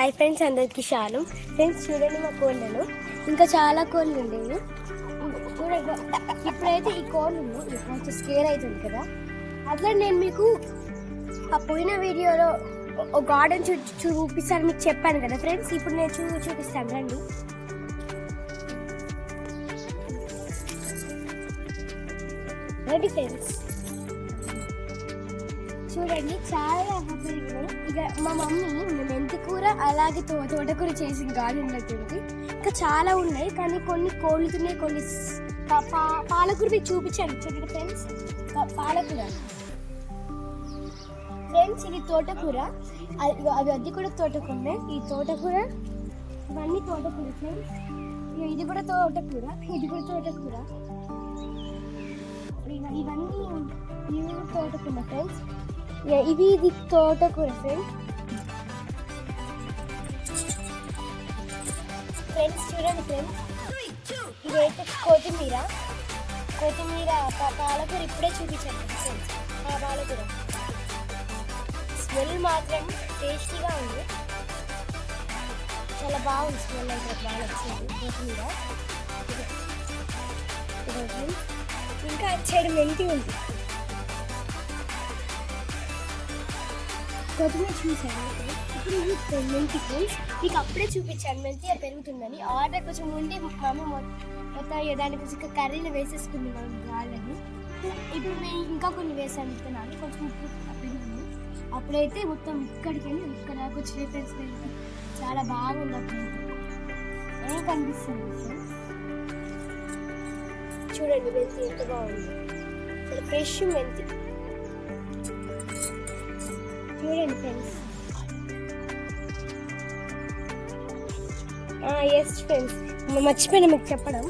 Hi friends అందరికీ షాలు friends చూడండి మా కోళ్ళను. ఇంకా చాలా కోళ్ళు ఉండేవి. ఇప్పుడైతే ఈ కోళ్ళు కొంచెం స్కేర్ అవుతుంది కదా. అట్లా నేను మీకు ఆ పోయిన వీడియోలో ఒక గార్డెన్ చూ చూపిస్తాను మీకు చెప్పాను కదా ఫ్రెండ్స్. ఇప్పుడు నేను చూ చూపిస్తాను రండి. రండి ఫ్రెండ్స్. చూడండి చాలా ఇక మా మమ్మీ మెంతి కూర అలాగే తో తోటకూర చేసి గార్డెన్ ఉంటుంది ఇంకా చాలా ఉన్నాయి కానీ కొన్ని కోళ్ళుతున్నాయి కొన్ని పాలకూర మీకు చూపించాను. చూడండి ఫ్రెండ్స్ పాలకూర. ఫ్రెండ్స్ ఇది తోటకూర. అవి అది కూడా తోటకూర ఈ తోటకూర ఇవన్నీ తోటకూర ఫ్రెండ్స్ ఇది కూడా తోటకూర. ఇది కూడా తోటకూర. ఇవన్నీ ఇవి తోటకూర ఫ్రెండ్స్ ఇక ఇది తోటకూర ఫ్రెండ్ ఫ్రెండ్స్ చూడండి ఫ్రెండ్స్ ఇదైతే కొత్తిమీర. కొత్తిమీర పాలకూర ఇప్పుడే చూపించాను ఫ్రెండ్స్ ఆ పాలకూర. స్మెల్ మాత్రం టేస్టీగా ఉంది. చాలా బాగుంది స్మెల్ అయితే బాగా వచ్చింది కొత్తిమీర. ఇంకా అటు సైడ్ మెంతి ఉంది. కొత్తిమీర చూసాను ఇప్పుడు ఇది మెంతి ఫ్రెండ్స్ మీకు అప్పుడే చూపించాను. మెంతి పెరుగుతుందని. ఆర్డర్ కొంచెం ఉండి మా మొ- మొత్తం దాని కొంచెం కర్రీలు వేసేసుకుంది మనం గాలని ఇప్పుడు నేను ఇంకా కొన్ని వేసాను విత్తనాలు. కొంచెం ఉప్పు పెరిగింది అప్పుడైతే మొత్తం ఇక్కడికి వెళ్ళి ఇక్కడ దాకా వచ్చిన ఫ్రెండ్స్. చాలా బాగుంది అప్పుడు. ఏం కనిపిస్తుంది ఫ్రెండ్స్ చూడండి మెంతి ఎంత బాగుంది. ఫ్రెష్ మెంతి చూడండి ఫ్రెండ్స్ ఎస్ ఫ్రెండ్స్ మర్చిపోయినా మీకు చెప్పడం.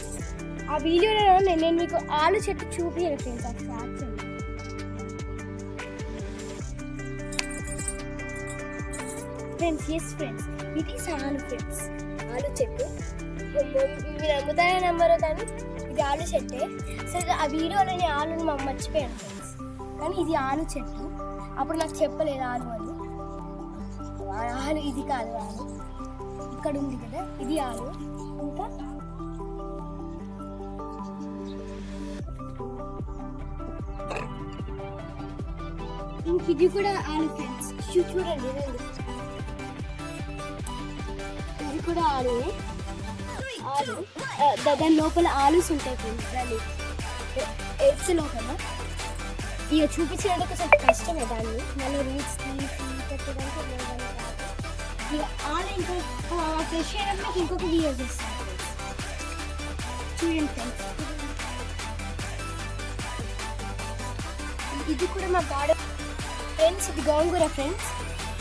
ఆ వీడియోలో నేను నేను మీకు ఆలు చెట్టు చూపించాను ఫ్రెండ్స్ ఒకసారి ఫ్రెండ్స్ ఎస్ ఫ్రెండ్స్ ఇది సాను ఫ్రెండ్స్ ఆలు చెట్టు. మీరు నమ్ముతారో నమ్మరో కానీ ఇది ఆలు చెట్టే. సరే ఆ వీడియోలో నేను ఆలుని మర్చిపోయాను ఫ్రెండ్స్ కానీ ఇది ఆలు చెట్టు. అప్పుడు నాకు చెప్పలేదు ఆలు అని. ఆలు ఇది కాదు ఆలు. ఇక్కడ ఉంది కదా ఇది ఆలు. ఇంకా? ఇంక ఇది కూడా ఆలు ఫ్రెండ్స్ చూ- చూడండి ఇది కూడా ఆలు. ఆలు. దాని లోపల ఆలుస్ ఉంటాయి ఫ్రెండ్స్ దాని ఎగ్స్ లోపల. ఇక చూపించడానికి కొంచెం కష్టమే దాన్ని మళ్ళీ రీల్స్ తీసి పెట్టడానికి ఇక ఆలు ఇంకొక ఫ్రెష్ అయినప్పుడు ఇంకొక వీడియో చేస్తాను చూడండి ఫ్రెండ్స్ ఇది కూడా మా గార్డెన్ ఫ్రెండ్స్ ఇది గోంగూర ఫ్రెండ్స్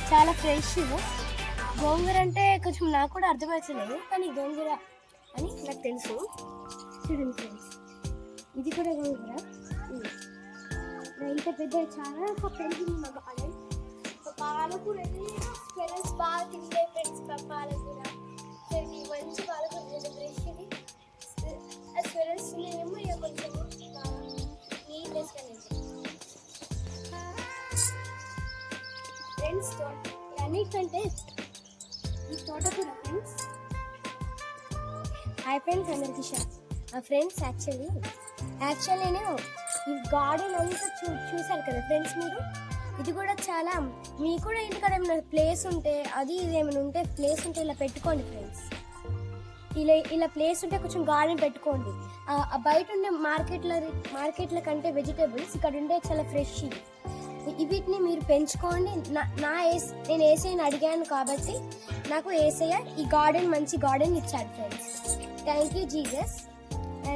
చాలా ఫ్రెష్ గోంగూర అంటే కొంచెం నాకు కూడా అర్థమవుతలేదు కానీ గోంగూర అని నాకు తెలుసు చూడండి ఫ్రెండ్స్ ఇది కూడా గోంగూర ఇది. ఇంత పెద్ద చాలా పెరిగింది మా గార్డెన్ పాలకూర ఫ్రెండ్స్ బాగా తింటే ఫ్రెండ్స్ పాలకూర చూడండి, మంచి పాలకూర తింటే ఫ్రెండ్స్ ఇది ఆ స్వెరల్స్ ఏమో ఇక కొంచెం నీట్నెస్గా ఫ్రెండ్స్ అన్నిటికంటే ఈ తోటకూర ఫ్రెండ్స్ హాయ్ ఫ్రెండ్స్ అందరికి షా ఫ్రెండ్స్ యాక్చువల్లీ యాక్చువల్లీ నేను ఈ గార్డెన్ అంతా చూ చూశారు కదా ఫ్రెండ్స్ మీరు? ఇది కూడా చాలా మీకు కూడా ఇంటికాడ ఏమైనా ప్లేస్ ఉంటే అది ఇది ఏమైనా ఉంటే ప్లేస్ ఉంటే ఇలా పెట్టుకోండి ఫ్రెండ్స్ ఇలా ఇలా ప్లేస్ ఉంటే కొంచెం గార్డెన్ పెట్టుకోండి. బయట ఉండే మార్కెట్ల మార్కెట్ల కంటే వెజిటేబుల్స్ ఇక్కడ ఉండే చాలా ఫ్రెష్ వీటిని మీరు పెంచుకోండి. నా నా ఏస్ నేను ఏసైని అడిగాను కాబట్టి నాకు ఏసయ్య ఈ గార్డెన్ మంచి గార్డెన్ ఇచ్చాడు friends thank you Jesus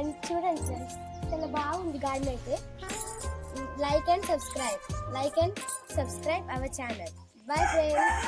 and చూడండి ఫ్రెండ్స్ చాలా బాగుంది గార్డెన్ అయితే. Like and subscribe like and subscribe our channel bye friends